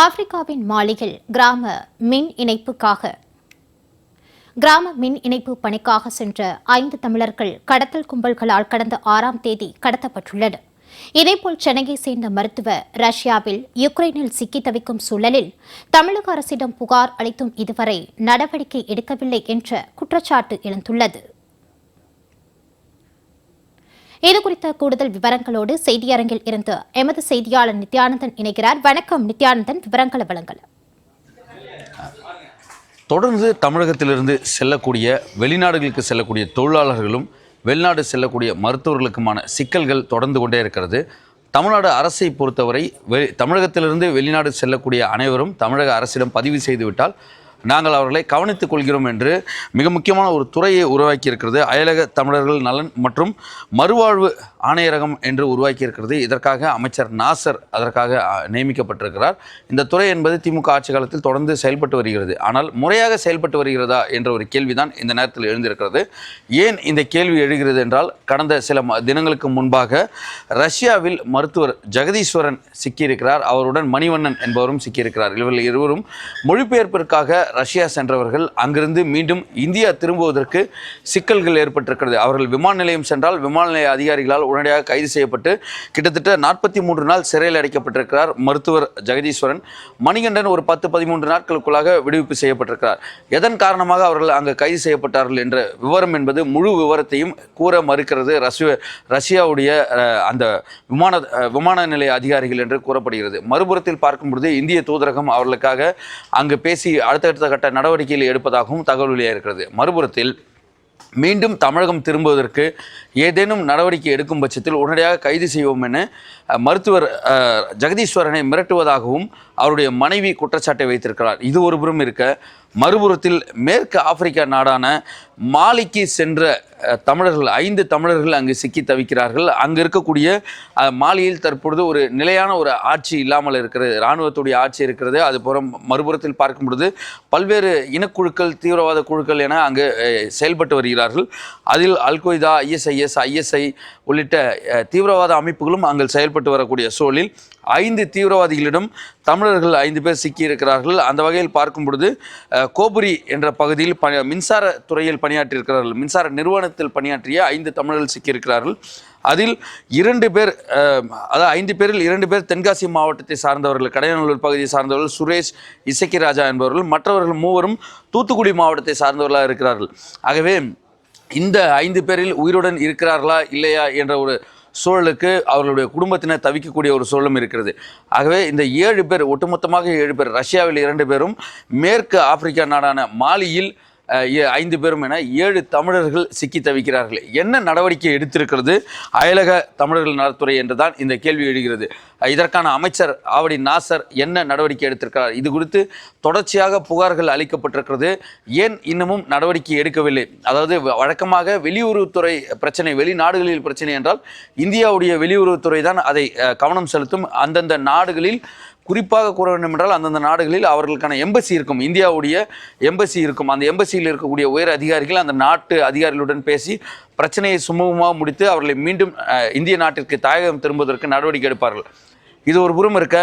ஆப்பிரிக்காவின் மாலியில் கிராம மின் இணைப்புக்காக கிராம மின் இணைப்பு பணிக்காக சென்ற ஐந்து தமிழர்கள் கடத்தல் கும்பல்களால் கடந்த ஆறாம் தேதி கடத்தப்பட்டுள்ளனர். இதேபோல் சென்னையை சேர்ந்த மருத்துவர் ரஷ்யாவில் யுக்ரைனில் சிக்கி தவிக்கும் சூழலில் தமிழக அரசிடம் புகார் அளித்தும் இதுவரை நடவடிக்கை எடுக்கவில்லை என்ற குற்றச்சாட்டு எழுந்துள்ளது. இதுகுறித்த கூடுதல் விவரங்களோடு செய்தியரங்கில் இருந்து எமது செய்தியாளர் நித்யானந்தன் இணைகிறார். வணக்கம் நித்யானந்தன் விவரங்களை வழங்கலாம் தொடர்ந்து தமிழகத்திலிருந்து செல்லக்கூடிய வெளிநாடுகளுக்கு செல்லக்கூடிய தொழிலாளர்களும் வெளிநாடு செல்லக்கூடிய மருத்துவர்களுக்குமான சிக்கல்கள் தொடர்ந்து கொண்டே இருக்கிறது. தமிழ்நாடு அரசை பொறுத்தவரை வெ தமிழகத்திலிருந்து வெளிநாடு செல்லக்கூடிய அனைவரும் தமிழக அரசிடம் பதிவு செய்துவிட்டால் நாங்கள் அவர்களை கவனித்துக் கொள்கிறோம் என்று மிக முக்கியமான ஒரு துறையை உருவாக்கி இருக்கிறது அயலக தமிழர்கள் நலன் மற்றும் மறுவாழ்வு ஆணையரகம் என்று உருவாக்கியிருக்கிறது. இதற்காக அமைச்சர் நாசர் அதற்காக நியமிக்கப்பட்டிருக்கிறார். இந்த துறை என்பது திமுக ஆட்சி காலத்தில் தொடர்ந்து செயல்பட்டு வருகிறது. ஆனால் முறையாக செயல்பட்டு வருகிறதா என்ற ஒரு கேள்விதான் இந்த நேரத்தில் எழுந்திருக்கிறது. ஏன் இந்த கேள்வி எழுகிறது என்றால் கடந்த சில தினங்களுக்கு முன்பாக ரஷ்யாவில் மருத்துவர் ஜெகதீஸ்வரன் சிக்கியிருக்கிறார். அவருடன் மணிவண்ணன் என்பவரும் சிக்கியிருக்கிறார். இவர்கள் இருவரும் மொழிபெயர்ப்பிற்காக ரஷ்யா சென்றவர்கள். அங்கிருந்து மீண்டும் இந்தியா திரும்புவதற்கு சிக்கல்கள் ஏற்பட்டிருக்கிறது. அவர்கள் விமான நிலையம் சென்றால் விமான நிலைய அதிகாரிகளால் உடனடியாக கைது செய்யப்பட்டு கிட்டத்தட்ட நாற்பத்தி மூன்று நாள் சிறையில் அடைக்கப்பட்டிருக்கிறார் மருத்துவர் ஜெகதீஸ்வரன். மணிகண்டன் ஒரு பத்து பதிமூன்று நாட்களுக்குள்ளாக விடுவிப்பு செய்யப்பட்டிருக்கிறார். எதன் காரணமாக அவர்கள் அங்கு கைது செய்யப்பட்டார்கள் என்ற விவரம் என்பது முழு விவரத்தையும் கூற மறுக்கிறது ரஷ்ய ரஷ்யாவுடைய அந்த விமான விமான நிலைய அதிகாரிகள் என்று கூறப்படுகிறது. மறுபுறத்தில் பார்க்கும்பொழுது இந்திய தூதரகம் அவர்களுக்காக அங்கு பேசி அடுத்தடுத்த கட்ட நடவடிக்கைகளை எடுப்பதாகவும் தகவல் வெளியாகிறது மறுபுறத்தில் மீண்டும் தமிழகம் திரும்புவதற்கு ஏதேனும் நடவடிக்கை எடுக்கும் பட்சத்தில் உடனடியாக கைது செய்வோம் என மருத்துவர் ஜெகதீஸ்வரனை மிரட்டுவதாகவும் அவருடைய மனைவி குற்றச்சாட்டை வைத்திருக்கிறார். இது ஒருபுறம் இருக்க மறுபுறத்தில் மேற்கு ஆப்பிரிக்கா நாடான மாலிக்கு சென்ற தமிழர்கள் ஐந்து தமிழர்கள் அங்கு சிக்கி தவிக்கிறார்கள். அங்கு இருக்கக்கூடிய மாலியில் தற்பொழுது ஒரு நிலையான ஒரு ஆட்சி இல்லாமல் இருக்கிறது. இராணுவத்துடைய ஆட்சி இருக்கிறது. அதுபுறம் மறுபுறத்தில் பார்க்கும் பொழுது பல்வேறு இனக்குழுக்கள் தீவிரவாத குழுக்கள் என அங்கு செயல்பட்டு வருகிறார்கள். அதில் அல் கொய்தா ஐஎஸ்ஐஎஸ் ஐஎஸ்ஐ உள்ளிட்ட தீவிரவாத அமைப்புகளும் அங்கு செயல்பட்டு வரக்கூடிய சூழலில் ஐந்து தீவிரவாதிகளிடம் தமிழர்கள் ஐந்து பேர் சிக்கியிருக்கிறார்கள். அந்த வகையில் பார்க்கும் பொழுது கோபுரி என்ற பகுதியில் பணி மின்சார துறையில் பணியாற்றியிருக்கிறார்கள். மின்சார நிறுவனத்தில் பணியாற்றிய ஐந்து தமிழர்கள் சிக்கியிருக்கிறார்கள். அதில் இரண்டு பேர் அதாவது ஐந்து பேரில் இரண்டு பேர் தென்காசி மாவட்டத்தை சார்ந்தவர்கள் கடையநல்லூர் பகுதியை சார்ந்தவர்கள் சுரேஷ் இசக்கி ராஜா என்பவர்கள். மற்றவர்கள் மூவரும் தூத்துக்குடி மாவட்டத்தை சார்ந்தவர்களாக இருக்கிறார்கள். ஆகவே இந்த ஐந்து பேரில் உயிருடன் இருக்கிறார்களா இல்லையா என்ற ஒரு சூழலுக்கு அவர்களுடைய குடும்பத்தினர் தவிக்கக்கூடிய ஒரு சூழலும் இருக்கிறது. ஆகவே இந்த ஏழு பேர் ஒட்டுமொத்தமாக ஏழு பேர் ரஷ்யாவில் இரண்டு பேரும் மேற்கு ஆப்பிரிக்கா நாடான மாலியில் ஐந்து பேரும் என ஏழு தமிழர்கள் சிக்கி தவிக்கிறார்கள். என்ன நடவடிக்கை எடுத்திருக்கிறது? அயலக தமிழர்கள் நலத்துறை என்றுதான் இந்த கேள்வி எழுகிறது. இதற்கான அமைச்சர் ஆவடி நாசர் என்ன நடவடிக்கை எடுத்திருக்கிறார்? இது குறித்து தொடர்ச்சியாக புகார்கள் அளிக்கப்பட்டிருக்கிறது. ஏன் இன்னமும் நடவடிக்கை எடுக்கவில்லை? அதாவது வ- வழக்கமாக வெளியுறவுத்துறை பிரச்சனை வெளிநாடுகளில் பிரச்சனை என்றால் இந்தியாவுடைய வெளியுறவுத்துறை தான் அதை கவனம் செலுத்தும். அந்தந்த நாடுகளில் குறிப்பாக கூற வேண்டும் என்றால் அந்தந்த நாடுகளில் அவர்களுக்கான எம்பசி இருக்கும். இந்தியாவுடைய எம்பசி இருக்கும். அந்த எம்பசியில் இருக்கக்கூடிய உயர் அதிகாரிகள் அந்த நாட்டு அதிகாரிகளுடன் பேசி பிரச்சனையை சுமூகமாக முடித்து அவர்களை மீண்டும் இந்திய நாட்டிற்கு தாயகம் திரும்புவதற்கு நடவடிக்கை எடுப்பார்கள். இது ஒரு புறம் இருக்க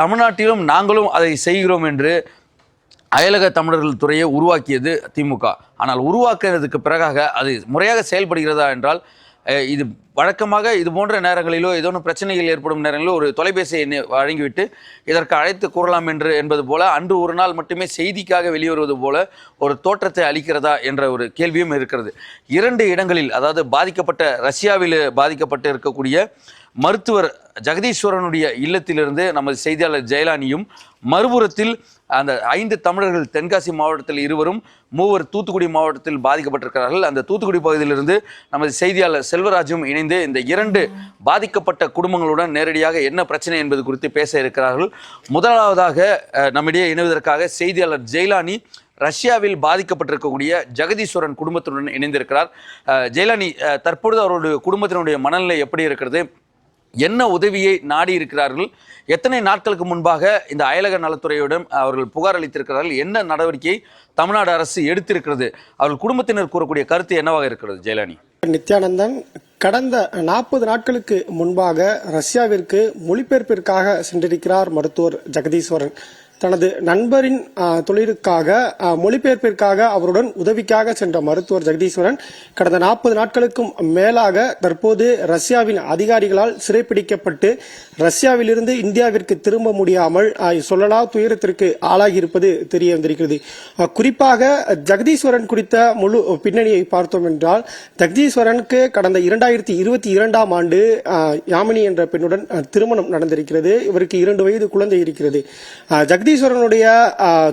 தமிழ்நாட்டிலும் நாங்களும் அதை செய்கிறோம் என்று அயலக தமிழர்கள் துறையை உருவாக்கியது திமுக. ஆனால் உருவாக்குறதுக்கு பிறகாக அது முறையாக செயல்படுகிறதா என்றால் இது வழக்கமாக இது போன்ற நேரங்களிலோ ஏதோ ஒன்று பிரச்சனைகள் ஏற்படும் நேரங்களிலோ ஒரு தொலைபேசி எண்ணை வழங்கிவிட்டு இதற்கு அழைத்து கூறலாம் என்று என்பது போல அன்று ஒரு நாள் மட்டுமே செய்திக்காக வெளிவருவது போல ஒரு தோற்றத்தை அளிக்கிறதா என்ற ஒரு கேள்வியும் இருக்கிறது. இரண்டு இடங்களில் அதாவது பாதிக்கப்பட்ட ரஷ்யாவில் பாதிக்கப்பட்டு இருக்கக்கூடிய மருத்துவர் ஜெகதீஸ்வரனுடைய இல்லத்திலிருந்து நமது செய்தியாளர் ஜெயலானியும் மறுபுறத்தில் அந்த ஐந்து தமிழர்கள் தென்காசி மாவட்டத்தில் இருவரும் மூவர் தூத்துக்குடி மாவட்டத்தில் பாதிக்கப்பட்டிருக்கிறார்கள். அந்த தூத்துக்குடி பகுதியிலிருந்து நமது செய்தியாளர் செல்வராஜும் இணைந்து இந்த இரண்டு பாதிக்கப்பட்ட குடும்பங்களுடன் நேரடியாக என்ன பிரச்சனை என்பது குறித்து பேச இருக்கிறார்கள். முதலாவதாக நம்மிடையே இணைவதற்காக செய்தியாளர் ஜெயலானி ரஷ்யாவில் பாதிக்கப்பட்டிருக்கக்கூடிய ஜெகதீஸ்வரன் குடும்பத்துடன் இணைந்திருக்கிறார். ஜெயலானி தற்பொழுது அவருடைய குடும்பத்தினுடைய மனநிலை எப்படி இருக்கிறது? என்ன உதவியை நாடி இருக்கிறார்கள்? எத்தனை நாட்களுக்கு முன்பாக இந்த அயலக நலத்துறையிடம் அவர்கள் புகார் அளித்திருக்கிறார்கள்? என்ன நடவடிக்கை தமிழ்நாடு அரசு எடுத்திருக்கிறது? அவர்கள் குடும்பத்தினர் கூறக்கூடிய கருத்து என்னவாக இருக்கிறது ஜெயலானி? நித்யானந்தன் கடந்த நாற்பது நாட்களுக்கு முன்பாக ரஷ்யாவிற்கு மொழிபெயர்ப்பிற்காக சென்றிருக்கிறார் மருத்துவர் ஜெகதீஸ்வரன். தனது நண்பரின் தொழிலுக்காக மொழிபெயர்ப்பிற்காக அவருடன் உதவிக்காக சென்ற மருத்துவர் ஜெகதீஸ்வரன் கடந்த நாற்பது நாட்களுக்கும் மேலாக தற்போது ரஷ்யாவின் அதிகாரிகளால் சிறைப்பிடிக்கப்பட்டு ரஷ்யாவிலிருந்து இந்தியாவிற்கு திரும்ப முடியாமல் சொல்லலா துயரத்திற்கு ஆளாகியிருப்பது தெரிய வந்திருக்கிறது. குறிப்பாக ஜெகதீஸ்வரன் குறித்த முழு பின்னணியை பார்த்தோம் என்றால் ஜெகதீஸ்வரனுக்கு கடந்த இரண்டாயிரத்தி இருபத்தி இரண்டாம் ஆண்டு யாமினி என்ற பெண்ணுடன் திருமணம் நடந்திருக்கிறது. இவருக்கு இரண்டு வயது குழந்தை இருக்கிறது. ஆ, ஜெகதீஸ்வரனுடைய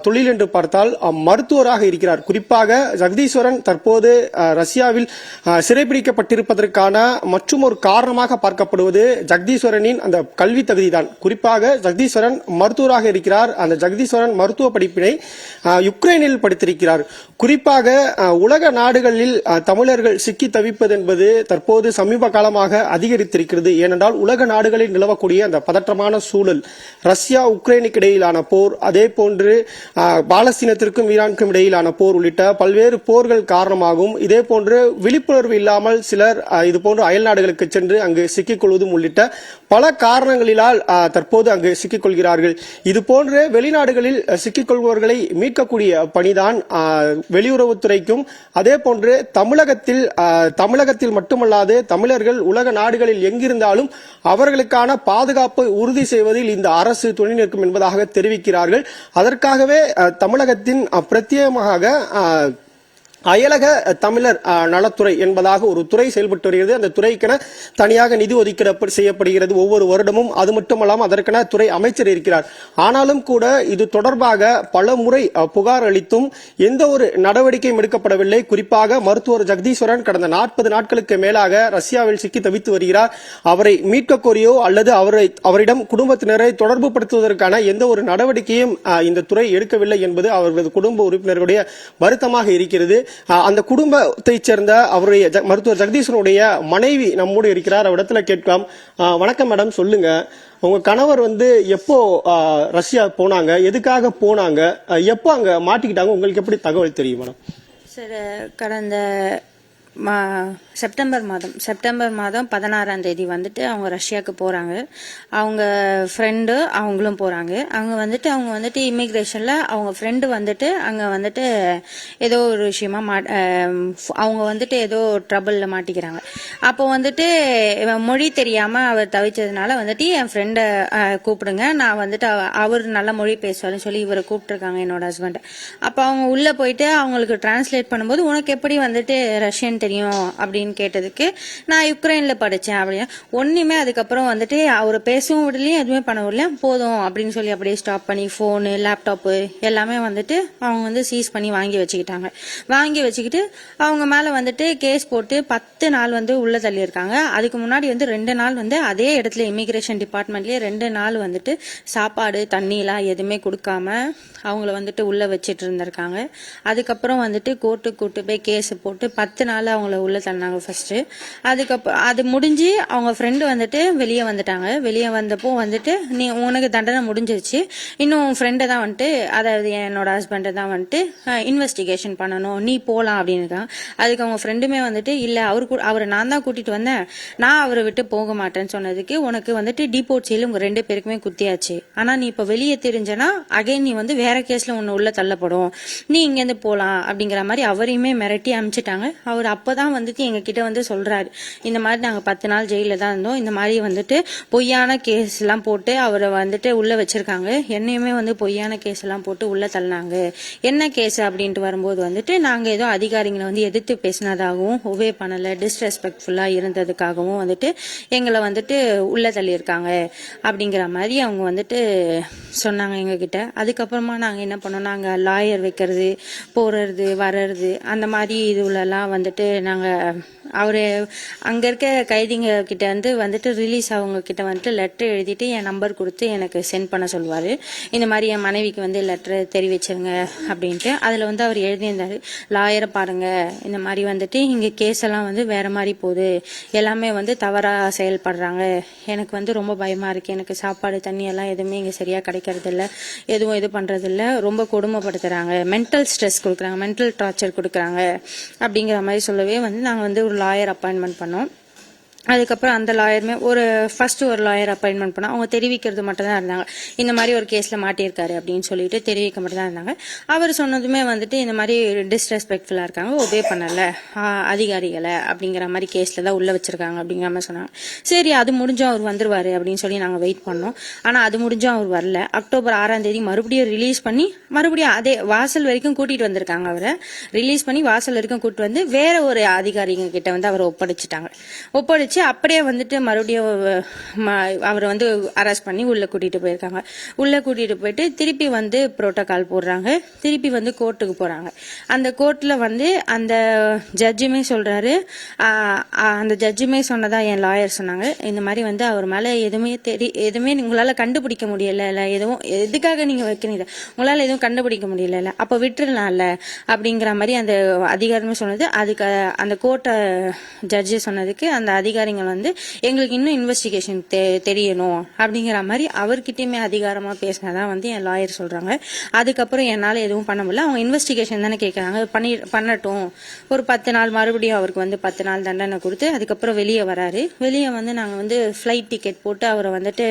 தொழில் என்று பார்த்தால் மருத்துவராக இருக்கிறார். குறிப்பாக ஜெகதீஸ்வரன் தற்போது ரஷ்யாவில் சிறைபிடிக்கப்பட்டிருப்பதற்கான மற்றும் ஒரு காரணமாக பார்க்கப்படுவது ஜெகதீஸ்வரனின் அந்த கல்வி தகுதிதான். குறிப்பாக ஜெகதீஸ்வரன் மருத்துவராக இருக்கிறார். அந்த ஜெகதீஸ்வரன் மருத்துவ படிப்பினை யுக்ரைனில் படித்திருக்கிறார். குறிப்பாக உலக நாடுகளில் தமிழர்கள் சிக்கி தவிப்பது என்பது தற்போது சமீப காலமாக அதிகரித்திருக்கிறது. ஏனென்றால் உலக நாடுகளில் நிலவக்கூடிய அந்த பதற்றமான சூழல் ரஷ்யா உக்ரைனுக்கு இடையிலான போர் அதே போன்று பாலஸ்தீனத்திற்கும் ஈரானுக்கும் இடையிலான போர் உள்ளிட்ட பல்வேறு போர்கள் காரணமாகவும் இதே போன்று விழிப்புணர்வு இல்லாமல் சிலர் இது போன்ற அயல் நாடுகளுக்கு சென்று அங்கு சிக்கிக்கொள்வதும் உள்ளிட்ட பல காரணங்களிலால் தற்போது அங்கு சிக்கிக்கொள்கிறார்கள் இதுபோன்று வெளிநாடுகளில் சிக்கிக்கொள்பவர்களை மீட்கக்கூடிய பணிதான் வெளியுறவுத்துறைக்கும் அதே போன்று தமிழகத்தில் தமிழகத்தில் மட்டுமல்லாது தமிழர்கள் உலக நாடுகளில் எங்கிருந்தாலும் அவர்களுக்கான பாதுகாப்பை உறுதி செய்வதில் இந்த அரசு துணை நிற்கும் என்பதாக தெரிவிக்கிறார்கள் அதற்காகவே தமிழகத்தின் பிரத்யேகமாக அயலக தமிழர் நலத்துறை என்பதாக ஒரு துறை செயல்பட்டு வருகிறது. அந்த துறைக்கென தனியாக நிதி ஒதுக்கீடு செய்யப்படுகிறது ஒவ்வொரு வருடமும். அது மட்டுமல்லாமல் அதற்கென துறை அமைச்சர் இருக்கிறார். ஆனாலும் கூட இது தொடர்பாக பல முறை புகார் அளித்தும் எந்த ஒரு நடவடிக்கையும் எடுக்கப்படவில்லை. குறிப்பாக மருத்துவர் ஜெகதீஸ்வரன் கடந்த நாற்பது நாட்களுக்கு மேலாக ரஷ்யாவில் சிக்கி தவித்து வருகிறார். அவரை மீட்க கோரியோ அல்லது அவரை அவரிடம் குடும்பத்தினரை தொடர்பு படுத்துவதற்கான எந்த ஒரு நடவடிக்கையும் இந்த துறை எடுக்கவில்லை என்பது அவர்களது குடும்ப உறுப்பினர்களுடைய வருத்தமாக இருக்கிறது. அந்த குடும்பத்தைச் சேர்ந்த அவருடைய மருத்துவர் ஜெகதீஸ்வரனுடைய மனைவி நம்மோடு இருக்கிறார். அவரிடத்துல கேட்கலாம். வணக்கம் மேடம் சொல்லுங்க. உங்க கணவர் வந்து எப்போ ரஷ்யா போனாங்க? எதுக்காக போனாங்க? எப்போ அங்க மாட்டிக்கிட்டாங்க? உங்களுக்கு எப்படி தகவல் தெரியும் மேடம்? சார் கடந்த மா செப்டம்பர் மாதம். செப்டம்பர் மாதம் பதினாறாம் தேதி வந்துட்டு அவங்க ரஷ்யாவுக்கு போகிறாங்க அவங்க ஃப்ரெண்டு அவங்களும் போகிறாங்க அங்கே வந்துட்டு அவங்க வந்துட்டு இமிக்ரேஷனில் அவங்க ஃப்ரெண்டு வந்துட்டு அங்கே வந்துட்டு ஏதோ ஒரு விஷயமா மா அவங்க வந்துட்டு ஏதோ ட்ரபிளில் மாட்டிக்கிறாங்க. அப்போ வந்துட்டு மொழி தெரியாமல் அவர் தவிச்சதுனால வந்துட்டு என் ஃப்ரெண்டை கூப்பிடுங்க. நான் வந்துட்டு அவ- அவர் நல்ல மொழி பேசுவாருன்னு சொல்லி இவரை கூப்பிட்டுருக்காங்க என்னோட ஹஸ்பண்ட் அப்போ அவங்க உள்ளே போயிட்டு அவங்களுக்கு டிரான்ஸ்லேட் பண்ணும்போது உனக்கு எப்படி வந்துட்டு ரஷ்யன் தெரியும் அப்படின்னு கேட்டதுக்கு நான் யுக்ரைனில் படித்தேன் அப்படின்னு. ஒன்றுமே அதுக்கப்புறம் வந்துட்டு அவர் பேசவும் விடலையும் எதுவுமே பண்ண விடல. போதும் அப்படின்னு சொல்லி அப்படியே ஸ்டாப் பண்ணி ஃபோனு லேப்டாப்பு எல்லாமே வந்துட்டு அவங்க வந்து சீஸ் பண்ணி வாங்கி வச்சுக்கிட்டாங்க. வாங்கி வச்சுக்கிட்டு அவங்க மேலே வந்துட்டு கேஸ் போட்டு பத்து நாள் வந்து உள்ள தள்ளியிருக்காங்க. அதுக்கு முன்னாடி வந்து ரெண்டு நாள் வந்து அதே இடத்துல இமிகிரேஷன் டிபார்ட்மெண்ட்லேயே ரெண்டு நாள் வந்துட்டு சாப்பாடு தண்ணிலாம் எதுவுமே கொடுக்காம அவங்கள வந்துட்டு உள்ளே வச்சுட்டு இருந்திருக்காங்க. அதுக்கப்புறம் வந்துட்டு கோர்ட்டுக்கு கூட்டு போய் கேஸ் போட்டு பத்து நாள் அவங்கள உள்ள தள்ளினாங்க ஃபஸ்ட்டு அதுக்கப்புறம் அது முடிஞ்சு அவங்க ஃப்ரெண்டு வந்துட்டு வெளியே வந்துட்டாங்க. வெளியே வந்தப்போ வந்துட்டு நீ உனக்கு தண்டனை முடிஞ்சிருச்சு. இன்னும் உன் ஃப்ரெண்டை தான் வந்துட்டு அதாவது என்னோட ஹஸ்பண்டை தான் வந்துட்டு இன்வெஸ்டிகேஷன் பண்ணணும். நீ போகலாம் அப்படின்னு தான் அதுக்கு அவங்க ஃப்ரெண்டுமே வந்துட்டு இல்லை அவர் கூட அவரை நான் தான் கூட்டிகிட்டு வந்தேன். நான் அவரை விட்டு போக மாட்டேன்னு சொன்னதுக்கு உனக்கு வந்துட்டு டிபோர்ட் செயல் உங்கள் ரெண்டு பேருக்குமே குத்தியாச்சு. ஆனால் நீ இப்போ வெளியே தெரிஞ்சனா அகைன் நீ வந்து வேற கேஸில் உன்னை உள்ள தள்ளப்படும். நீ இங்கேருந்து போகலாம் அப்படிங்கிற மாதிரி அவரையுமே மிரட்டி அனுப்பிச்சிட்டாங்க அவர் அப்பதான் வந்துட்டு எங்ககிட்ட வந்து சொல்றாரு. இந்த மாதிரி நாங்க பத்து நாள் ஜெயில தான் இருந்தோம். இந்த மாதிரி வந்துட்டு பொய்யான கேஸ் எல்லாம் போட்டு அவரை வந்துட்டு உள்ள வச்சிருக்காங்க. என்னையுமே வந்து பொய்யான கேஸ் எல்லாம் போட்டு உள்ள தள்ளினாங்க. என்ன கேஸ் அப்படின்ட்டு வரும்போது வந்துட்டு நாங்க ஏதோ அதிகாரிகளை வந்து எதிர்த்து பேசினதாகவும் ஒவே பண்ணல டிஸ்ரெஸ்பெக்ட்ஃபுல்லா இருந்ததுக்காகவும் வந்துட்டு எங்களை வந்துட்டு உள்ள தள்ளியிருக்காங்க அப்படிங்கிற மாதிரி அவங்க வந்துட்டு சொன்னாங்க எங்ககிட்ட. அதுக்கப்புறமா நாங்க என்ன பண்ணோம்? நாங்க லாயர் வைக்கிறது போறது வர்றது அந்த மாதிரி இதுலலாம் வந்துட்டு நாங்கள் அவர் அங்கே இருக்க கைதிங்க கிட்ட வந்து வந்துட்டு ரிலீஸ் அவங்க கிட்ட வந்துட்டு லெட்டர் எழுதிட்டு என் நம்பர் கொடுத்து எனக்கு சென்ட் பண்ண சொல்லுவார். இந்த மாதிரி என் மனைவிக்கு வந்து லெட்டர் தெரிவிச்சிருங்க அப்படின்ட்டு. அதில் வந்து அவர் எழுதியிருந்தாரு லாயரை பாருங்க. இந்த மாதிரி வந்துட்டு இங்கே கேஸ் எல்லாம் வந்து வேற மாதிரி போகுது. எல்லாமே வந்து தவறாக செயல்படுறாங்க. எனக்கு வந்து ரொம்ப பயமாக இருக்குது எனக்கு சாப்பாடு தண்ணி எல்லாம் எதுவுமே இங்கே சரியாக கிடைக்கிறதில்ல. எதுவும் இது பண்ணுறதில்ல ரொம்ப கொடுமைப்படுத்துகிறாங்க மென்டல் ஸ்ட்ரெஸ் கொடுக்குறாங்க. மென்டல் டார்ச்சர் கொடுக்குறாங்க. அப்படிங்கிற மாதிரி சொல்லவே வந்து நாங்கள் வந்து ஒரு லாயர் அப்பாயின்மெண்ட் பண்ணோம். அதுக்கப்புறம் அந்த லாயருமே ஒரு ஃபர்ஸ்ட் ஒரு லாயர் அப்பாயின்மெண்ட் பண்ணால் அவங்க தெரிவிக்கிறது மட்டும் தான் இருந்தாங்க. இந்த மாதிரி ஒரு கேஸில் மாட்டியிருக்காரு அப்படின்னு சொல்லிட்டு தெரிவிக்க மட்டும் தான் இருந்தாங்க. அவர் சொன்னதுமே வந்துட்டு இந்த மாதிரி டிஸ்ரெஸ்பெக்ட்ஃபுல்லாக இருக்காங்க ஒபே பண்ணலை அதிகாரிகளை அப்படிங்கிற மாதிரி கேஸில் தான் உள்ளே வச்சிருக்காங்க அப்படிங்கிற மாதிரி சொன்னாங்க. சரி அது முடிஞ்சும் அவர் வந்துருவார் அப்படின்னு சொல்லி நாங்கள் வெயிட் பண்ணோம். ஆனால் அது முடிஞ்சும் அவர் வரல. அக்டோபர் ஆறாம் தேதி மறுபடியும் ரிலீஸ் பண்ணி மறுபடியும் அதே வாசல் வரைக்கும் கூட்டிகிட்டு வந்திருக்காங்க அவரை. ரிலீஸ் பண்ணி வாசல் வரைக்கும் கூட்டிட்டு வந்து வேற ஒரு அதிகாரிங்க கிட்ட வந்து அவரை ஒப்படைச்சிட்டாங்க. ஒப்படைச்சு அப்படியே வந்துட்டு மறுபடியும் ம- அவரை வந்து அரெஸ்ட் பண்ணி உள்ள கூட்டிட்டு போயிருக்காங்க. உள்ள கூட்டிட்டு போயிட்டு திருப்பி வந்து புரோட்டோகால் போடுறாங்க. திருப்பி வந்து கோர்ட்டுக்கு போறாங்க. அந்த கோர்ட்ல வந்து அந்த ஜட்ஜுமே சொல்றாரு அந்த ஜட்ஜுமே சொன்னதா என் லாயர் சொன்னாங்க. இந்த மாதிரி வந்து அவர் மேல எதுவுமே தெரி எதுவுமே உங்களால கண்டுபிடிக்க முடியல இல்லை எதுவும் எதுக்காக நீங்க வைக்கிறீங்க? உங்களால எதுவும் கண்டுபிடிக்க முடியல அப்ப விட்டுறலாம்ல. அப்படிங்கிற மாதிரி அந்த அதிகாரமே சொன்னது. அதுக்கு அந்த கோர்ட்டை ஜட்ஜு சொன்னதுக்கு அந்த அதிகாரிகள் வந்து எங்களுக்கு இன்னும் இன்வெஸ்டிகேஷன் தெரியணும் அப்படிங்கிற மாதிரி அவர்கிட்டயுமே அதிகாரமாக பேசினதான் வந்து என் லாயர் சொல்றாங்க. அதுக்கப்புறம் என்னால் எதுவும் பண்ண முடியல. அவங்க இன்வெஸ்டிகேஷன் தானே கேட்குறாங்க பண்ணி பண்ணட்டும். ஒரு பத்து நாள் மறுபடியும் அவருக்கு வந்து பத்து நாள் தண்டனை கொடுத்து அதுக்கப்புறம் வெளியே வராரு. வெளியே வந்து நாங்கள் வந்து ஃப்ளைட் டிக்கெட் போட்டு அவரை வந்துட்டு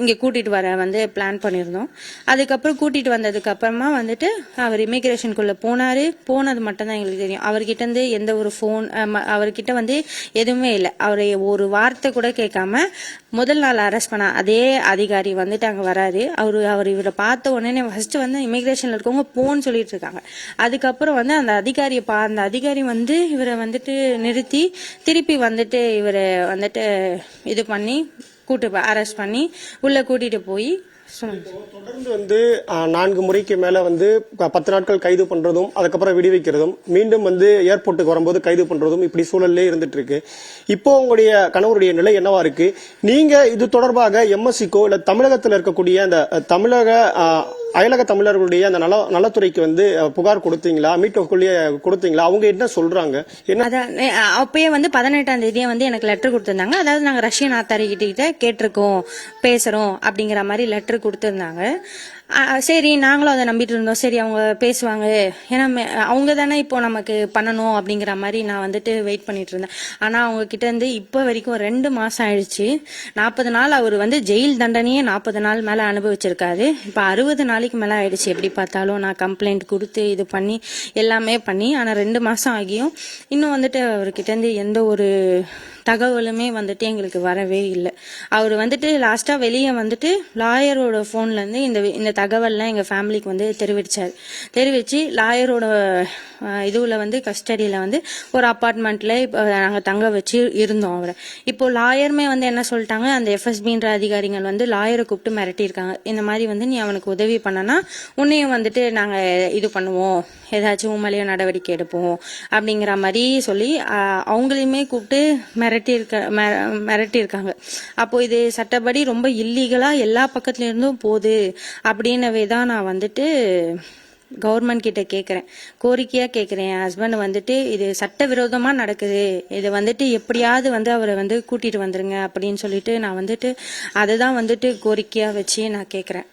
இங்கே கூட்டிகிட்டு கூட்டிட்டு வர வந்து பிளான் பண்ணியிருந்தோம். அதுக்கப்புறம் கூட்டிகிட்டு வந்ததுக்கு அப்புறமா வந்துட்டு அவர் இமிக்ரேஷனுக்குள்ளே போனார். போனது மட்டும்தான் எங்களுக்கு தெரியும். அவர்கிட்ட இருந்து எந்த ஒரு ஃபோன் அவர்கிட்ட வந்து எதுவுமே இல்லை. அவரை ஒரு வார்த்தை கூட கேட்காம முதல் நாள் அரெஸ்ட் பண்ண அதே அதிகாரி வந்துட்டு அங்கே வராரு. அவர் அவர் இவரை பார்த்த உடனே ஃபர்ஸ்ட் வந்து இமிக்ரேஷனில் இருக்கவங்க போன்னு சொல்லிட்டு இருக்காங்க. அதுக்கப்புறம் வந்து அந்த அதிகாரியை பா அந்த அதிகாரி வந்து இவரை வந்துட்டு நிறுத்தி திருப்பி வந்துட்டு இவரை வந்துட்டு இது பண்ணி கூட்டு அரெஸ்ட் பண்ணி உள்ள கூட்டிட்டு போய் தொடர்ந்து வந்து நான்கு முறைக்கு மேல வந்து ப- பத்து நாட்கள் கைது பண்றதும் அதுக்கப்புறம் விடுவிக்கிறதும் மீண்டும் வந்து ஏர்போர்ட்டுக்கு வரும்போது கைது பண்றதும் இப்படி சூழல்லே இருந்துட்டு இருக்கு இப்போ உங்களுடைய கணவருடைய நிலை என்னவா இருக்கு? நீங்க இது தொடர்பாக எம்எஸ்சிக்கோ இல்ல தமிழகத்தில் இருக்கக்கூடிய அந்த தமிழக அயலக தமிழர்களுடைய அந்த நல நலத்துறைக்கு வந்து புகார் கொடுத்தீங்களா? மீட்டோக்குள்ளேயே கொடுத்தீங்களா? அவங்க என்ன சொல்றாங்க? என்ன அப்பயே வந்து பதினெட்டாம் தேதியே வந்து எனக்கு லெட்டர் கொடுத்திருந்தாங்க. அதாவது நாங்க ரஷ்யன் ஆத்தாரிகிட்ட கேட்டிருக்கோம் பேசுறோம் அப்படிங்கிற மாதிரி லெட்டர் கொடுத்திருந்தாங்க. சரி நாங்களும் அதை நம்பிட்டு இருந்தோம். சரி அவங்க பேசுவாங்க. ஏன்னா மே- அவங்க தானே இப்போ நமக்கு பண்ணணும் அப்படிங்கிற மாதிரி நான் வந்துட்டு வெயிட் பண்ணிட்டு இருந்தேன். ஆனால் அவங்க கிட்ட இருந்து இப்போ வரைக்கும் ரெண்டு மாசம் ஆயிடுச்சு. நாற்பது நாள் அவர் வந்து ஜெயில் தண்டனையே நாற்பது நாள் மேலே அனுபவிச்சிருக்காரு. இப்போ அறுபது நாளைக்கு மேலே ஆயிடுச்சு. எப்படி பார்த்தாலும் நான் கம்ப்ளைண்ட் கொடுத்து இது பண்ணி எல்லாமே பண்ணி ஆனால் ரெண்டு மாசம் ஆகியும். இன்னும் வந்துட்டு அவர்கிட்ட இருந்து எந்த ஒரு தகவலுமே வந்துட்டு எங்களுக்கு வரவே இல்லை. அவர் வந்துட்டு லாஸ்ட்டாக வெளியே வந்துட்டு லாயரோட ஃபோன்லேருந்து இந்த இந்த தகவல்லாம் எங்கள் ஃபேமிலிக்கு வந்து தெரிவிச்சார். தெரிவித்து லாயரோட இதுவில் வந்து கஸ்டடியில் வந்து ஒரு அப்பார்ட்மெண்ட்டில் இப்போ நாங்கள் தங்க வச்சு இருந்தோம் அவரை. இப்போ லாயருமே வந்து என்ன சொல்லிட்டாங்க அந்த எஃப்எஸ்பின்ற அதிகாரிகள் வந்து லாயரை கூப்பிட்டு மிரட்டியிருக்காங்க. இந்த மாதிரி வந்து நீ அவனுக்கு உதவி பண்ணனா உன்னையும் வந்துட்டு நாங்கள் இது பண்ணுவோம். ஏதாச்சும் உண்மையிலேயே நடவடிக்கை எடுப்போம் அப்படிங்கிற மாதிரி சொல்லி அவங்களையுமே கூப்பிட்டு மிரட்டி இருக்க மிரட்டி இருக்காங்க. அப்போ இது சட்டப்படி ரொம்ப இல்லீகலா எல்லா பக்கத்துலேருந்தும் போகுது அப்படின்னவே தான் நான் வந்துட்டு கவர்மெண்ட் கிட்ட கேட்குறேன் கோரிக்கையாக கேட்குறேன் என் ஹஸ்பண்ட் வந்துட்டு இது சட்டவிரோதமாக நடக்குது. இது வந்துட்டு எப்படியாவது வந்து அவரை வந்து கூட்டிட்டு வந்துருங்க அப்படின்னு சொல்லிட்டு நான் வந்துட்டு அதை தான் வந்துட்டு கோரிக்கையாக வச்சு நான் கேட்குறேன்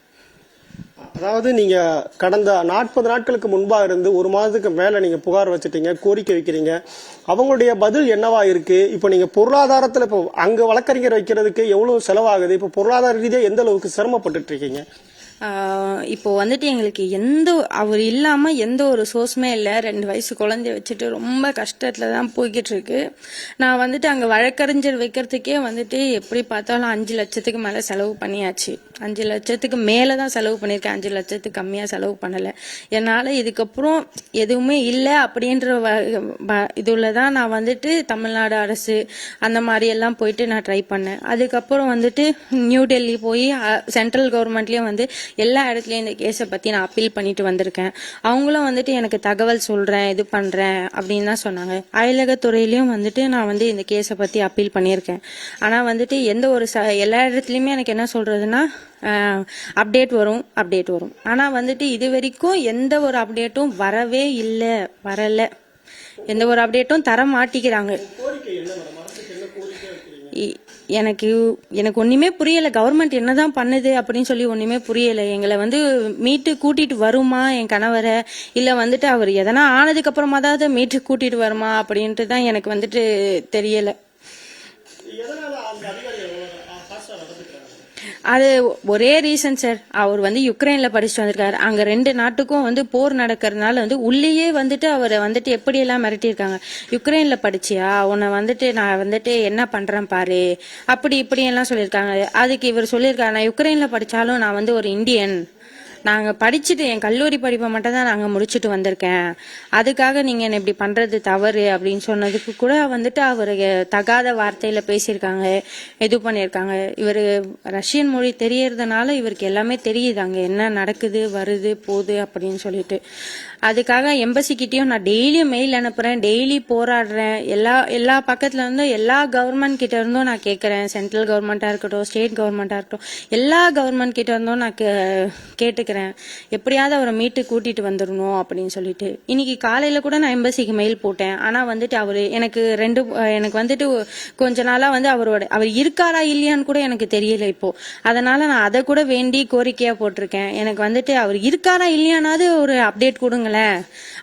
அதாவது நீங்க கடந்த நாற்பது நாட்களுக்கு முன்பா இருந்து ஒரு மாதத்துக்கு மேல நீங்க புகார் வச்சுட்டீங்க கோரிக்கை வைக்கிறீங்க. அவங்களுடைய பதில் என்னவா இருக்கு? இப்போ நீங்க பொருளாதாரத்துல இப்போ அங்க வழக்கறிஞர் வைக்கிறதுக்கு எவ்வளவு செலவாகுது? இப்போ பொருளாதார ரீதியா எந்த அளவுக்கு சிரமப்பட்டு இருக்கீங்க? இப்போ வந்துட்டு எங்களுக்கு எந்த அவர் இல்லாம எந்த ஒரு சோர்ஸுமே இல்லை. ரெண்டு வயசு குழந்தைய வச்சுட்டு ரொம்ப கஷ்டத்துல தான் போய்கிட்டு இருக்கு. நான் வந்துட்டு அங்க வழக்கறிஞர் வைக்கிறதுக்கே வந்துட்டு எப்படி பார்த்தாலும் அஞ்சு லட்சத்துக்கு மேல செலவு பண்ணியாச்சு. அஞ்சு லட்சத்துக்கு மேலே தான் செலவு பண்ணியிருக்கேன். அஞ்சு லட்சத்துக்கு கம்மியாக செலவு பண்ணலை. என்னால் இதுக்கப்புறம் எதுவுமே இல்லை அப்படின்ற வ- வ- இதுல தான் நான் வந்துட்டு தமிழ்நாடு அரசு அந்த மாதிரி எல்லாம் போயிட்டு நான் ட்ரை பண்ணேன். அதுக்கப்புறம் வந்துட்டு நியூ டெல்லி போய் சென்ட்ரல் கவர்மெண்ட்லேயும் வந்து எல்லா இடத்துலையும் இந்த கேஸை பற்றி நான் அப்பீல் பண்ணிட்டு வந்திருக்கேன். அவங்களும் வந்துட்டு எனக்கு தகவல் சொல்கிறேன் இது பண்ணுறேன் அப்படின்னு தான் சொன்னாங்க. அயலகத்துறையிலயும் வந்துட்டு நான் வந்து இந்த கேஸை பற்றி அப்பீல் பண்ணியிருக்கேன். ஆனால் வந்துட்டு எந்த ஒரு ச- எல்லா இடத்துலையுமே எனக்கு என்ன சொல்கிறதுனா அப்டேட் வரும் அப்டேட் வரும். ஆனா வந்துட்டு இது வரைக்கும் எந்த ஒரு அப்டேட்டும் வரவே இல்லை வரல. எந்த ஒரு அப்டேட்டும் தர மாட்டிக்கிறாங்க இ- எனக்கு எனக்கு ஒண்ணுமே புரியல. கவர்மெண்ட் என்னதான் பண்ணுது அப்படின்னு சொல்லி ஒண்ணுமே புரியல. எங்களை வந்து மீட்டு கூட்டிட்டு வருமா என் கணவரை? இல்ல வந்துட்டு அவர் எதனா ஆனதுக்கு அப்புறமா தான் மீட்டு கூட்டிட்டு வருமா அப்படின்ட்டு தான் எனக்கு வந்துட்டு தெரியல. அது ஒரே ரீசன் சார் அவர் வந்து யுக்ரைன்ல படிச்சுட்டு வந்திருக்காரு. அங்க ரெண்டு நாட்டுக்கும் வந்து போர் நடக்கிறதுனால வந்து உள்ளேயே வந்துட்டு அவரை வந்துட்டு எப்படி எல்லாம் மிரட்டியிருக்காங்க. யுக்ரைன்ல படிச்சியா? உன்னை வந்துட்டு நான் வந்துட்டு என்ன பண்றேன் பாரு. அப்படி இப்படி எல்லாம் சொல்லியிருக்காங்க. அதுக்கு இவர் சொல்லியிருக்காரு நான் யுக்ரைன்ல படிச்சாலும் நான் வந்து ஒரு இந்தியன் நாங்கள் படிச்சுட்டு என் கல்லூரி படிப்பை மட்டும் தான் நாங்கள் முடிச்சுட்டு வந்திருக்கேன். அதுக்காக நீங்கள் என்ன இப்படி பண்ணுறது தவறு அப்படின்னு சொன்னதுக்கு கூட வந்துட்டு அவர் தகாத வார்த்தையில் பேசியிருக்காங்க இது பண்ணியிருக்காங்க. இவர் ரஷ்யன் மொழி தெரியறதுனால இவருக்கு எல்லாமே தெரியுது. அங்கே என்ன நடக்குது வருது போகுது அப்படின்னு சொல்லிட்டு. அதுக்காக எம்பசிக்கிட்டையும் நான் டெய்லியும் மெயில் அனுப்புறேன் டெய்லி போராடுறேன். எல்லா எல்லா பக்கத்துல இருந்தும் எல்லா கவர்மெண்ட் கிட்ட இருந்தும் நான் கேட்கறேன் சென்ட்ரல் கவர்மெண்டா இருக்கட்டும் ஸ்டேட் கவர்மெண்டா இருக்கட்டும். எல்லா கவர்மெண்ட் கிட்ட இருந்தும் நான் கே- கேட்டுக்கிறேன். எப்படியாவது அவரை மீட்டு கூட்டிட்டு வந்துடணும் அப்படின்னு சொல்லிட்டு. இன்னைக்கு காலையில கூட நான் எம்பசிக்கு மெயில் போட்டேன். ஆனா வந்துட்டு அவரு எனக்கு ரெண்டு எனக்கு வந்துட்டு கொஞ்ச நாளா வந்து அவரோட அவர் இருக்காரா இல்லையான்னு கூட எனக்கு தெரியல இப்போ. அதனால நான் அதை கூட வேண்டி கோரிக்கையா போட்டிருக்கேன். எனக்கு வந்துட்டு அவர் இருக்காரா இல்லையானாவது ஒரு அப்டேட் கொடுங்களேன்.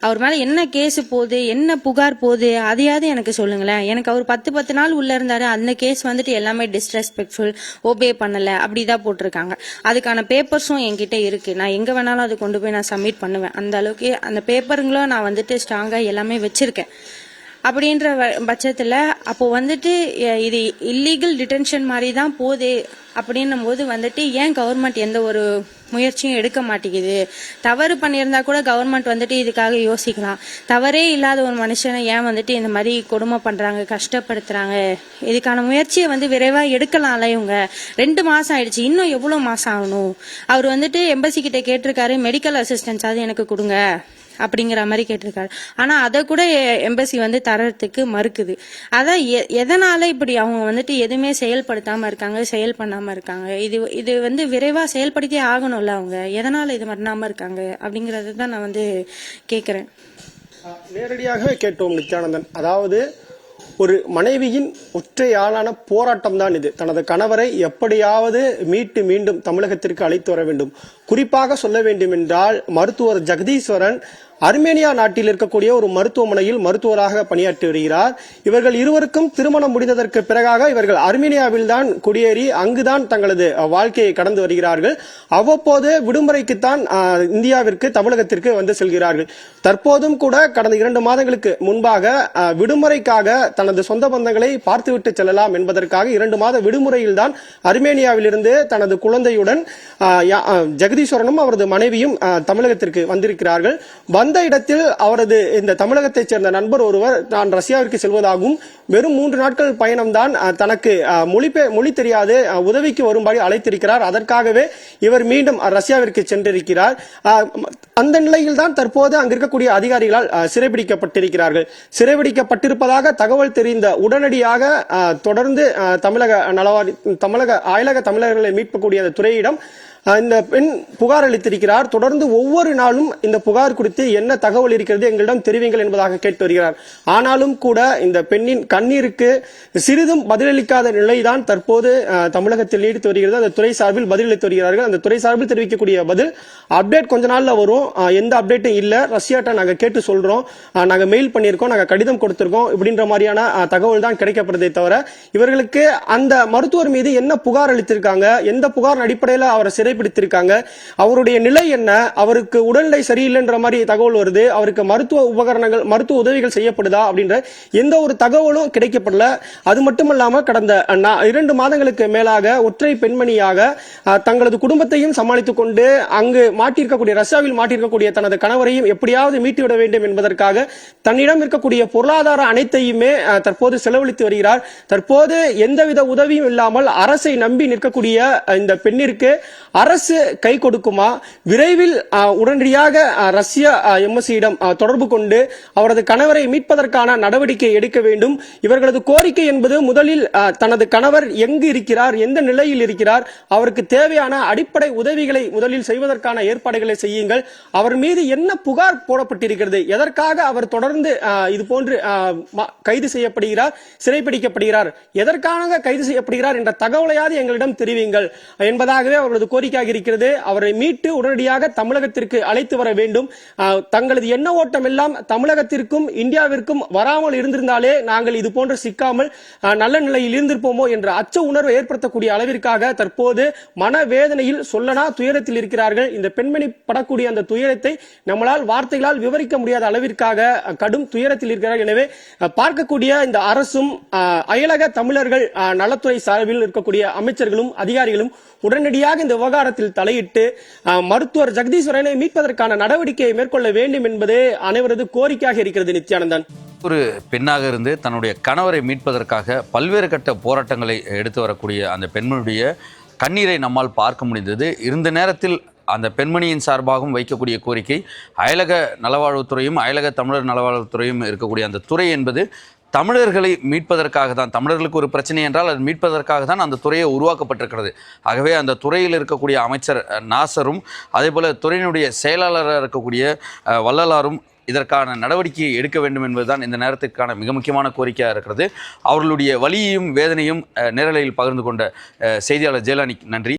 அவர் மேல என்ன கேஸ் போகுது என்ன புகார் போகுது அதையாவது எனக்கு சொல்லுங்களேன் எனக்கு அவர் பத்து பத்து நாள் உள்ள இருந்தாரு. அந்த கேஸ் வந்துட்டு எல்லாமே டிஸ்ரெஸ்பெக்ட்ஃபுல் ஓபே பண்ணல. அப்படிதான் போட்டிருக்காங்க. அதுக்கான பேப்பர்ஸும் என்கிட்ட இருக்கு. நான் எங்க வேணாலும் அது கொண்டு போய் நான் சப்மிட் பண்ணுவேன். அந்த அளவுக்கு அந்த பேப்பருங்களும் நான் வந்துட்டு ஸ்ட்ராங்கா எல்லாமே வச்சிருக்கேன். அப்படின்ற வ- அப்போ வந்துட்டு இது இல்லீகல் டிடென்ஷன் மாதிரி தான் போகுது அப்படின்னும் போது வந்துட்டு ஏன் கவர்மெண்ட் எந்த ஒரு முயற்சியும் எடுக்க மாட்டேங்குது? தவறு பண்ணியிருந்தா கூட கவர்மெண்ட் வந்துட்டு இதுக்காக யோசிக்கலாம். தவறே இல்லாத ஒரு மனுஷனை ஏன் வந்துட்டு இந்த மாதிரி கொடுமை பண்ணுறாங்க கஷ்டப்படுத்துறாங்க? இதுக்கான முயற்சியை வந்து விரைவாக எடுக்கலாம்ல இவங்க. ரெண்டு மாதம் ஆயிடுச்சு. இன்னும் எவ்வளோ மாதம் ஆகணும்? அவர் வந்துட்டு எம்பசி கிட்ட கேட்டிருக்காரு மெடிக்கல் அசிஸ்டன்ஸாவது எனக்கு கொடுங்க. அப்படிங்கிற மாதிரி கேட்டிருக்காரு. ஆனா அதை கூட எம்பசி வந்து தரத்துக்கு மறுக்குது. அதான் எ- எதனால இப்படி அவங்க வந்துட்டு எதுவுமே செயல்படுத்தாம இருக்காங்க செயல் பண்ணாம இருக்காங்க? இது இது வந்து விரைவா செயல்படுத்தியே ஆகணும்ல அவங்க? எதனால இது பண்ணாம இருக்காங்க? அப்படிங்கறது தான் நான் வந்து கேக்குறேன். நேரடியாகவே கேட்டோம் நித்யானந்தன். அதாவது ஒரு மனைவியின் ஒற்றையாளான போராட்டம் தான் இது. தனது கணவரை எப்படியாவது மீட்டு மீண்டும் தமிழகத்திற்கு அழைத்து வர வேண்டும். குறிப்பாக சொல்ல வேண்டும் என்றால் மருத்துவர் ஜெகதீஸ்வரன் அர்மேனியா நாட்டில் இருக்கக்கூடிய ஒரு மருத்துவமனையில் மருத்துவராக பணியாற்றி வருகிறார் இவர்கள் இருவருக்கும் திருமணம் முடிந்ததற்கு பிறகாக இவர்கள் அர்மேனியாவில் தான் குடியேறி அங்குதான் தங்களது வாழ்க்கையை கடந்து வருகிறார்கள். அவ்வப்போது விடுமுறைக்குத்தான் இந்தியாவிற்கு தமிழகத்திற்கு வந்து செல்கிறார்கள். தற்போதும் கூட கடந்த இரண்டு மாதங்களுக்கு முன்பாக விடுமுறைக்காக தனது சொந்த பந்தங்களை பார்த்துவிட்டு செல்லலாம் என்பதற்காக இரண்டு மாத விடுமுறையில் தான் அர்மேனியாவிலிருந்து தனது குழந்தையுடன் ஜெகதீஸ்வரனும் அவரது மனைவியும் தமிழகத்திற்கு வந்திருக்கிறார்கள். வந்து இடத்தில் அவரது இந்த தமிழகத்தைச் சேர்ந்த நண்பர் ஒருவர் நான் ரஷ்யாவிற்கு செல்வதாகவும் வெறும் மூன்று நாட்கள் பயணம்தான் தனக்கு மொழி மொழி தெரியாது உதவிக்கு வரும்படி அழைத்திருக்கிறார். அதற்காகவே இவர் மீண்டும் ரஷ்யாவிற்கு சென்றிருக்கிறார். அந்த நிலையில் தான் தற்போது அங்கு இருக்கக்கூடிய அதிகாரிகளால் சிறைபிடிக்கப்பட்டிருக்கிறார்கள். சிறைபிடிக்கப்பட்டிருப்பதாக தகவல் தெரிந்த உடனடியாக தொடர்ந்து தமிழக நலவாரி தமிழக அயலக தமிழர்களை மீட்கக்கூடிய அந்த துறையிடம் இந்த பெண் புகார் அளித்திருக்கிறார். தொடர்ந்து ஒவ்வொரு நாளும் இந்த புகார் குறித்து என்ன தகவல் இருக்கிறது எங்களிடம் தெரிவிங்கள் என்பதாக கேட்டு வருகிறார். ஆனாலும் கூட இந்த பெண்ணின் கண்ணீருக்கு சிறிதும் பதிலளிக்காத நிலைதான் தற்போது தமிழகத்தில் நீடித்து வருகிறது. அந்த துறை சார்பில் பதிலளித்து வருகிறார்கள். அந்த துறை சார்பில் தெரிவிக்கக்கூடிய பதில் அப்டேட் கொஞ்ச நாள்ல வரும். எந்த அப்டேட்டும் இல்ல. ரஷ்யாட்ட நாங்க கேட்டு சொல்றோம். நாங்கள் நாங்க மெயில் பண்ணியிருக்கோம். நாங்க கடிதம் கொடுத்திருக்கோம். இப்படின்ற மாதிரியான தகவல் தான் கிடைக்கப்படுதே தவிர இவர்களுக்கு அந்த மருத்துவர் மீது என்ன புகார் அளித்திருக்காங்க? எந்த புகார் அடிப்படையில் அவரை கடைபிடித்திருக்காங்க. அவருடைய நிலை என்ன? அவருக்கு உடல்நிலை சரியில்லைன்ற மாதிரி தகவல் வருது. அவருக்கு மருத்துவ உபகரணங்கள் மருத்துவ உதவிகள் செய்யப்படுதா அப்படின்ற எந்த ஒரு தகவலும் கிடைக்கப்படல. அது மட்டுமல்லாமல் கடந்த இரண்டு மாதங்களுக்கு மேலாக ஒற்றை பெண்மணியாக தங்களது குடும்பத்தையும் சமாளித்துக் கொண்டு அங்கு மாட்டியிருக்கக்கூடிய ரஷ்யாவில் மாட்டியிருக்கக்கூடிய தனது கணவரையும் எப்படியாவது மீட்டுவிட வேண்டும் என்பதற்காக தன்னிடம் இருக்கக்கூடிய பொருளாதார அனைத்தையுமே தற்போது செலவழித்து வருகிறார். தற்போது எந்தவித உதவியும் இல்லாமல் அரசை நம்பி நிற்கக்கூடிய இந்த பெண்ணிற்கு அரசு கை கொடுக்குமா? விரைவில் உடனடியாக ரஷ்ய எம்எஸ்சியிடம் தொடர்பு கொண்டு அவரது கணவரை மீட்பதற்கான நடவடிக்கை எடுக்க வேண்டும். இவர்களது கோரிக்கை என்பது முதலில் தனது கணவர் எங்கு இருக்கிறார் எந்த நிலையில் இருக்கிறார் அவருக்கு தேவையான அடிப்படை உதவிகளை முதலில் செய்வதற்கான ஏற்பாடுகளை செய்யுங்கள். அவர் மீது என்ன புகார் போடப்பட்டிருக்கிறது? எதற்காக அவர் தொடர்ந்து இது போன்று கைது செய்யப்படுகிறார் சிறைப்பிடிக்கப்படுகிறார் எதற்காக கைது செய்யப்படுகிறார் என்ற தகவலையாவது எங்களிடம் தெரிவிங்கள். என்பதாகவே அவர்களது கோரிக்கை கோரிக்கையாக இருக்கிறது அவரை மீட்டு உடனடியாக தமிழகத்திற்கு அழைத்து வர வேண்டும். தங்களது எண்ண ஓட்டம் எல்லாம் தமிழகத்திற்கும் இந்தியாவிற்கும் வராமல் இருந்திருந்தாலே நாங்கள் இது போன்ற சிக்காமல் நல்ல நிலையில் இருந்திருப்போமோ என்ற அச்ச உணர்வை ஏற்படுத்தக்கூடிய அளவிற்காக தற்போது மனவேதனையில் சொல்லனா துயரத்தில் இருக்கிறார்கள். இந்த பெண்மணி படக்கூடிய அந்த துயரத்தை நம்மளால் வார்த்தைகளால் விவரிக்க முடியாத அளவிற்காக கடும் துயரத்தில் இருக்கிறார்கள் எனவே பார்க்கக்கூடிய இந்த அரசும் அயலக தமிழர்கள் நலத்துறை சார்பில் இருக்கக்கூடிய அமைச்சர்களும் அதிகாரிகளும் உடனடியாக இந்த விவகாரம் விவகாரத்தில் தலையிட்டு மருத்துவர் ஜெகதீஸ்வரனை மீட்பதற்கான நடவடிக்கையை மேற்கொள்ள வேண்டும் என்பதே அனைவரது கோரிக்கையாக இருக்கிறது நித்யானந்தன். ஒரு பெண்ணாக இருந்து தன்னுடைய கணவரை மீட்பதற்காக பல்வேறு கட்ட போராட்டங்களை எடுத்து வரக்கூடிய அந்த பெண்மணியுடைய கண்ணீரை நம்மால் பார்க்க முடிந்தது. இருந்த நேரத்தில் அந்த பெண்மணியின் சார்பாகவும் வைக்கக்கூடிய கோரிக்கை அயலக நலவாழ்வுத்துறையும் அயலக தமிழர் நலவாழ்வுத்துறையும் இருக்கக்கூடிய அந்த துறை என்பது தமிழர்களை மீட்பதற்காக தான் தமிழர்களுக்கு ஒரு பிரச்சனை என்றால் அது மீட்பதற்காக தான் அந்த துறையை உருவாக்கப்பட்டிருக்கிறது. ஆகவே அந்த துறையில் இருக்கக்கூடிய அமைச்சர் நாசரும் அதே போல் துறையினுடைய செயலாளராக இருக்கக்கூடிய வள்ளலாரும் இதற்கான நடவடிக்கையை எடுக்க வேண்டும் என்பதுதான் இந்த நேரத்திற்கான மிக முக்கியமான கோரிக்கையாக இருக்கிறது. அவர்களுடைய வலியையும் வேதனையும் நேரலையில் பகிர்ந்து கொண்ட செய்தியாளர் ஜெயலானி நன்றி.